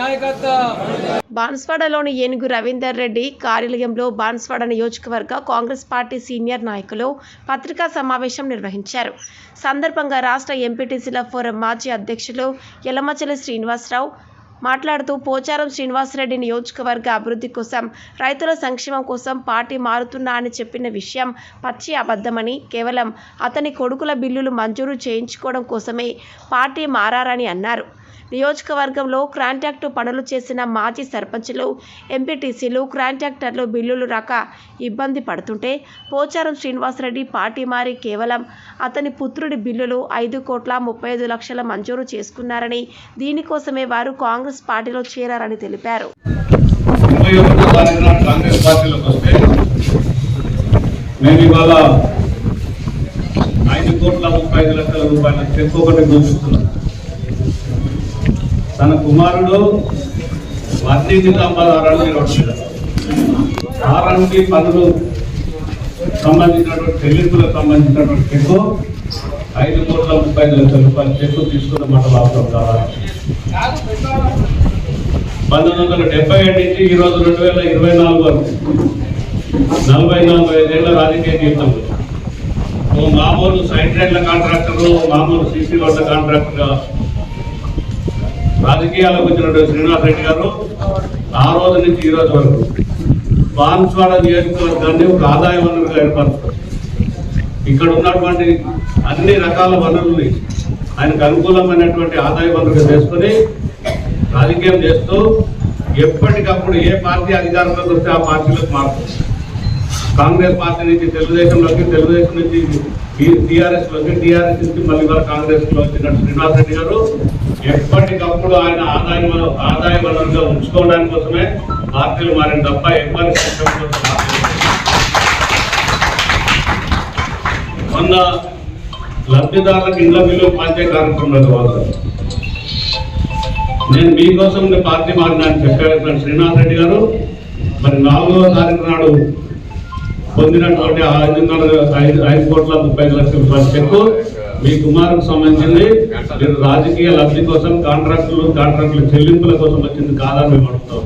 నాయకత్వం. బాన్స్వాడలోని ఏనుగు రవీందర్ రెడ్డి కార్యాలయంలో బాన్స్వాడ నియోజకవర్గ కాంగ్రెస్ పార్టీ సీనియర్ నాయకులు పత్రికా సమావేశం నిర్వహించారు. సందర్భంగా రాష్ట్ర ఎంపీటీసీల ఫోరం మాజీ అధ్యక్షులు యలమచల శ్రీనివాసరావు మాట్లాడుతూ పోచారం శ్రీనివాసరెడ్డి నియోజకవర్గ అభివృద్ధి కోసం రైతుల సంక్షేమం కోసం పార్టీ మారుతున్నా అని చెప్పిన విషయం పచ్చి అబద్ధమని కేవలం అతని కొడుకుల బిల్లులు మంజూరు చేయించుకోవడం కోసమే పార్టీ మారారని అన్నారు. నియోజకవర్గంలో కాంట్రాక్టు పనులు చేసిన మాజీ సర్పంచులు ఎంపీటీసీలు కాంట్రాక్టర్లు బిల్లులు రాక ఇబ్బంది పడుతుంటే పోచారం శ్రీనివాసరెడ్డి పార్టీ మారి కేవలం అతని పుత్రుడి బిల్లులు ఐదు కోట్ల ముప్పై ఐదు లక్షల మంజూరు చేసుకున్నారని దీనికోసమే వారు కాంగ్రెస్ పార్టీలో చేరారని తెలిపారు. మేము ఇవాళ ఐదు కోట్ల ముప్పై ఐదు లక్షల రూపాయల చెక్ చూపిస్తున్నాం తన కుమారుడు వర్ణించి సంపాదారాలు నిర్వహించారు ఆర్ఎంపీ పనులు సంబంధించినటువంటి చెల్లింపులకు సంబంధించినటువంటి చెక్కు ఐదు కోట్ల ముప్పై లక్షల రూపాయల చెక్కు తీసుకున్న మాట వాస్తవం కావాలి పంతొమ్మిది వందల డెబ్బై ఏడు నుంచి ఈ రోజు రెండు వేల ఇరవై నాలుగు వరకు నలభై నాలుగు ఐదేళ్ళ రాజకీయ జీవితంలో ఓ మామూలు సైడ్ రైడ్ల కాంట్రాక్టర్ ఓ మామూలు సీసీ రోడ్ల కాంట్రాక్టర్ రాజకీయాలకు వచ్చినటువంటి శ్రీనివాస్ రెడ్డి గారు ఆ రోజు నుంచి ఈ రోజు వరకు బాన్స్వాడ నియోజకవర్గాన్ని ఒక ఆదాయ వనరుగా ఏర్పరుస్తారు ఇక్కడ ఉన్నటువంటి అన్ని రకాల వనరుల్ని ఆయనకు అనుకూలమైనటువంటి ఆదాయ వనరుగా చేసుకొని రాజకీయం చేస్తూ ఎప్పటికప్పుడు ఏ పార్టీ అధికారంలోకి వస్తే ఆ పార్టీలోకి మారుతుంది. కాంగ్రెస్ పార్టీ నుంచి తెలుగుదేశంలోకి తెలుగుదేశం నుంచి టీఆర్ఎస్లో టీఆర్ఎస్ నుంచి మళ్ళీ ఇవాళ కాంగ్రెస్లో వచ్చిన శ్రీనివాస్ రెడ్డి గారు ఎప్పటికప్పుడు ఆయన ఆదాయం ఆదాయ వనరుగా ఉంచుకోవడానికి కోసమే పార్టీలు మారిన తప్ప ఎవరి మొన్న లబ్ధిదారులకు ఇండ్ల బిల్లు పంచే కార్యక్రమం వాళ్ళు నేను మీకోసం పార్టీ మారినా అని చెప్పారు శ్రీనివాస్ రెడ్డి గారు. మరి నాలుగో తారీఖు నాడు పొందినటువంటి ఐదున్నర ఐదు కోట్ల ముప్పై లక్షల రూపాయల చెక్కు మీ కుమారుకు సంబంధించింది. మీరు రాజకీయ లబ్ధి కోసం కాంట్రాక్టులు కాంట్రాక్టుల చెల్లింపుల కోసం వచ్చింది కాదని మేము అడుగుతాం.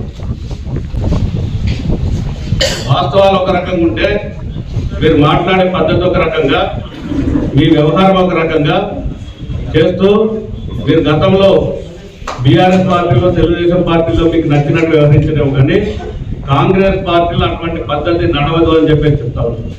వాస్తవాలు ఒక రకంగా ఉంటే మీరు మాట్లాడే పద్ధతి ఒక రకంగా మీ వ్యవహారం ఒక రకంగా చేస్తూ మీరు గతంలో బీఆర్ఎస్ పార్టీలో తెలుగుదేశం పార్టీలో మీకు నచ్చినట్టు వ్యవహరించడం కానీ కాంగ్రెస్ పార్టీలో అటువంటి పద్ధతి నడవదు అని చెప్పేసి చెప్తా ఉన్నాను.